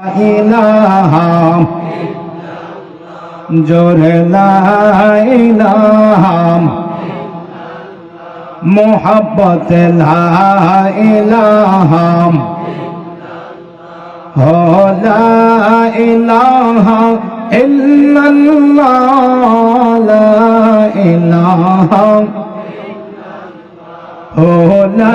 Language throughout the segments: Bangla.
ইলাহা জোরে লা ইলাহা মোহাব্বত লা ইলাহা হো লা ইলাহা ইল্লাল্লাহ লা হো লা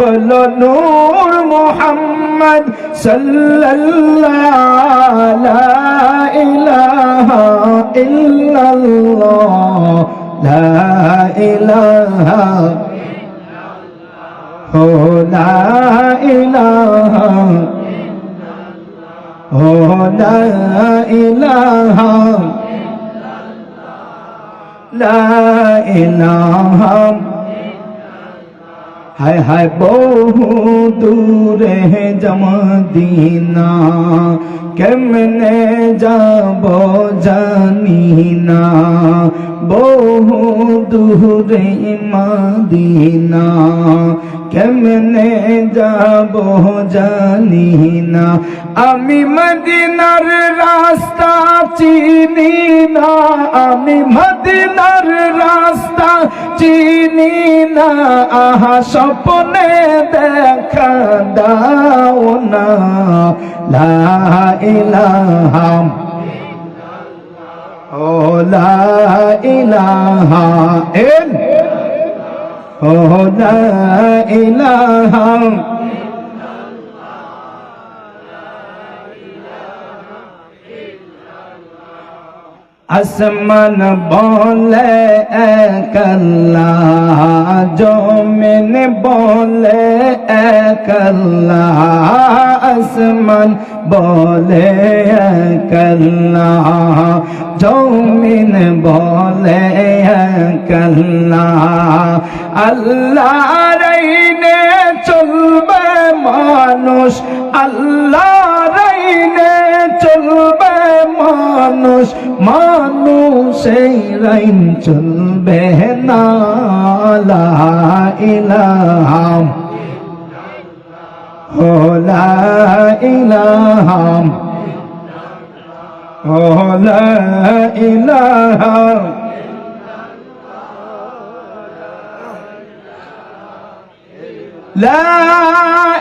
বলো নূর মোহাম্মদ সাল্লাল্লাহ ইলাহা ইল্লাল্লাহ। লা ইলাহা হো লা ইলাহা হো লা ইলাহা লা ইলাহা হায় হায় বহু দূরে জমদিনা কেমনে যাব জানি না বহু দূরে মদিনা, কেমনে যাব জানি না আমি মদিনার রাস্তা চিনি না, আমি রাস্তা চিনি না, আহা, স্বপ্নে দেখা দাও না। লা ইলাহা। ও লা ইলাহা। ইল ও লা আসমান বলে একল্লা জমিন বলে একল্লা আসমান বলে একল্লা জমিন বলে একল্লা আল্লাহ। রাইনে চলবে মানুষ, আল্লাহ মানুষ মানুষের রাইন চলবে না লা ইলাহাম ও লা ইলাহাম ও লা ইলাহাম لا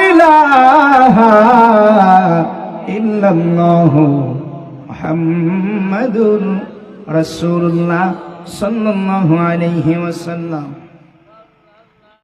إله إلا الله মোহাম্মদুর রসুল্লাহ সাল্লাহ আলহি ওসাল্লাম